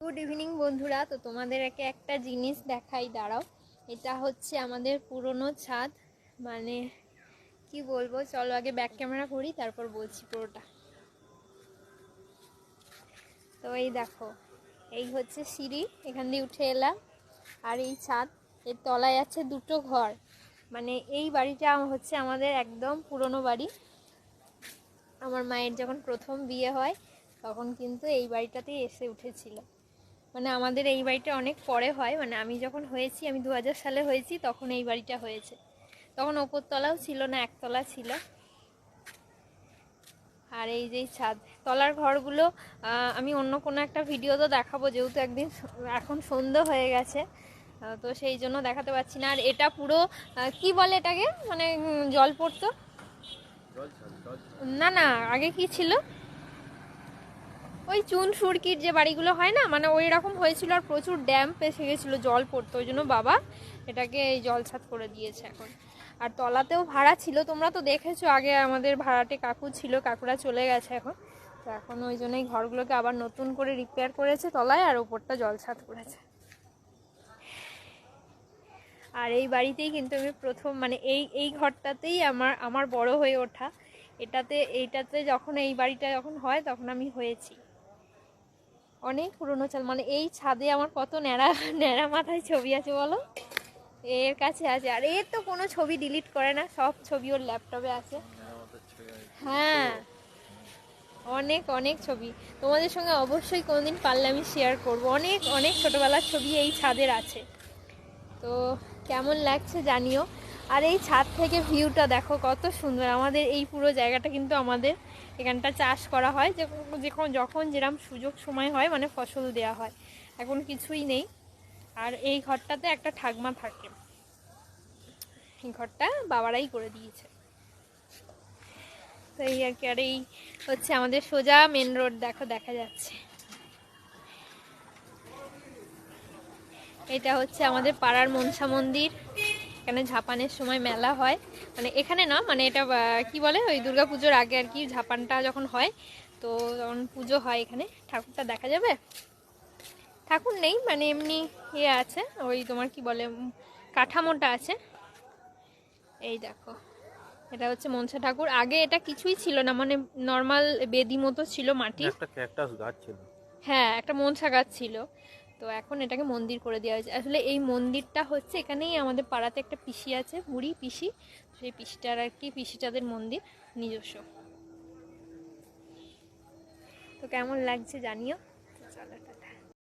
Good evening বন্ধুরা। তো তোমাদেরকে একটা জিনিস দেখাই, দাঁড়াও। এটা হচ্ছে আমাদের পুরনো ছাদ। মানে কি বলব, চলো আগে ব্যাক ক্যামেরা করি, তারপর বলছি পুরোটা। তো এই দেখো, এই হচ্ছে সিঁড়ি, এখান দিয়ে উঠে এলাম। আর এই ছাদ, এর তলায় আছে দুটো ঘর। মানে এই বাড়িটা হচ্ছে আমাদের একদম পুরনো বাড়ি। আমার মায়ের যখন প্রথম বিয়ে হয়, তখন কিন্তু এই বাড়িটাতেই এসে উঠেছিল। মানে আমাদের এই বাড়িটা অনেক পরে হয় মানে আমি যখন হয়েছি আমি দু হাজার সালে হয়েছি তখন এই বাড়িটা হয়েছে। তখন ওপরতলাও ছিল না একতলা ছিল। আর এই যে ছাদ তলার ঘরগুলো আমি অন্য কোনো একটা ভিডিও তো দেখাবো যেহেতু একদিন এখন সন্ধ্যে হয়ে গেছে তো সেই জন্য দেখাতে পারছি না। আর এটা পুরো কি বলে এটাকে? মানে জল পড়তো? না না আগে কি ছিল? ওই চুন সুরকির যে বাড়িগুলো হয় না মানে ওই রকম হয়েছিল আর প্রচুর ড্যাম্প এসে গেছিল, জল পড়তো, ওই জন্য বাবা এটাকে এই জল ছাদ করে দিয়েছে এখন। আর তলাতেও ভাড়া ছিল, তোমরা তো দেখেছ আগে আমাদের ভাড়াটে কাকু ছিল, কাকুরা চলে গেছে এখন। তো এখন ওই জন্যই ঘরগুলোকে আবার নতুন করে রিপেয়ার করেছে তলায় আর ওপরটা জল ছাদ করেছে। আর এই বাড়িতেই কিন্তু আমি প্রথম মানে এই এই ঘরটাতেই আমার আমার বড় হয়ে ওঠা। এটাতে, এইটাতে যখন এই বাড়িটা যখন হয় তখন আমি হয়েছি। অনেক পুরনো চাল। মানে এই ছাদে আমার কত ন্যাড়া ন্যাড়া মাথায় ছবি আছে বলো? এর কাছে আছে। আর এর তো কোনো ছবি ডিলিট করে না, সব ছবি ওর ল্যাপটপে আছে। হ্যাঁ অনেক অনেক ছবি। তোমাদের সঙ্গে অবশ্যই কোনোদিন পারলে আমি শেয়ার করব। অনেক অনেক ছোটোবেলার ছবি এই ছাদের আছে। তো কেমন লাগছে জানিও। আর এই ছাদ থেকে ভিউটা দেখো, কত সুন্দর। আমাদের এই পুরো জায়গাটা কিন্তু আমাদের এখানটা চাষ করা হয়। যে যখন যখন যেরকম সুযোগ সময় হয় মানে ফসল দেওয়া হয়। এখন কিছুই নেই। আর এই ঘরটাতে একটা ঠাকমা থাকে। এই ঘরটা বাবারাই করে দিয়েছে। তো এই আর কি, আর এই হচ্ছে আমাদের সোজা মেন রোড দেখো, দেখা যাচ্ছে। এটা হচ্ছে আমাদের পাড়ার মনসা মন্দির। এখানে ঝাপানের সময় মেলা হয়। মানে এখানে না মানে এটা কি বলে ওই দুর্গা পুজোর আগে আর কি ঝাপানটা যখন হয় তো তখন পুজো হয় এখানে ঠাকুরটা দেখা যাবে? ঠাকুর নেই মানে এমনি ইয়ে আছে ওই তোমার কি বলে কাঠামোটা আছে। এই দেখো এটা হচ্ছে মনসা ঠাকুর। আগে এটা কিছুই ছিল না মানে নর্মাল বেদি মতো ছিল মাটি একটা ক্যাকটাস গাছ ছিল। হ্যাঁ একটা মনসা গাছ ছিল। তো এখন এটাকে মন্দির করে দেওয়া হয়েছে। আসলে এই মন্দিরটা হচ্ছে এখানেই আমাদের পাড়াতে একটা পিসি আছে, বুড়ি পিসি। সেই পিসিটার আর কি, পিসিটাদের মন্দির নিজস্ব। তো কেমন লাগছে জানিও?